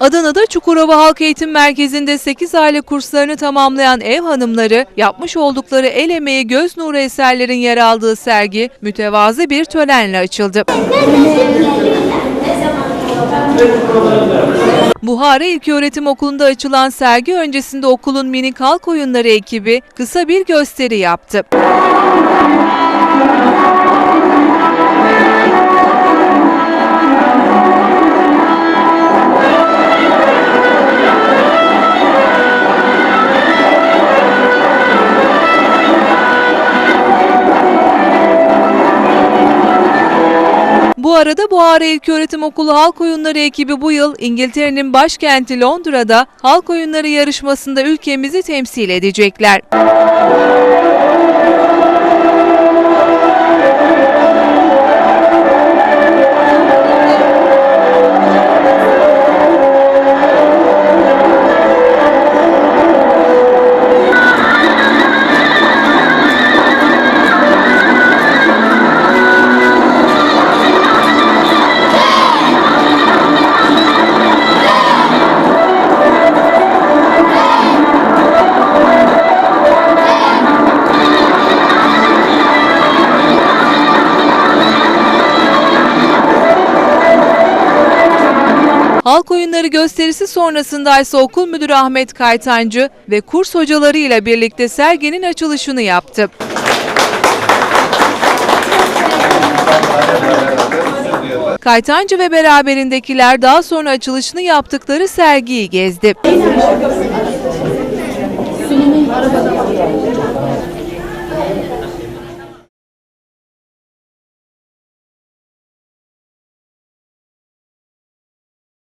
Adana'da Çukurova Halk Eğitim Merkezi'nde 8 aylık kurslarını tamamlayan ev hanımları yapmış oldukları el emeği göz nuru eserlerin yer aldığı sergi mütevazı bir törenle açıldı. Buhara İlköğretim Okulu'nda açılan sergi öncesinde okulun minik halk oyunları ekibi kısa bir gösteri yaptı. Bu arada Buhara İlköğretim Okulu Halk Oyunları ekibi bu yıl İngiltere'nin başkenti Londra'da halk oyunları yarışmasında ülkemizi temsil edecekler. Halk oyunları gösterisi sonrasında ise okul müdürü Ahmet Kaytancı ve kurs hocalarıyla birlikte serginin açılışını yaptı. Kaytancı ve beraberindekiler daha sonra açılışını yaptıkları sergiyi gezdi.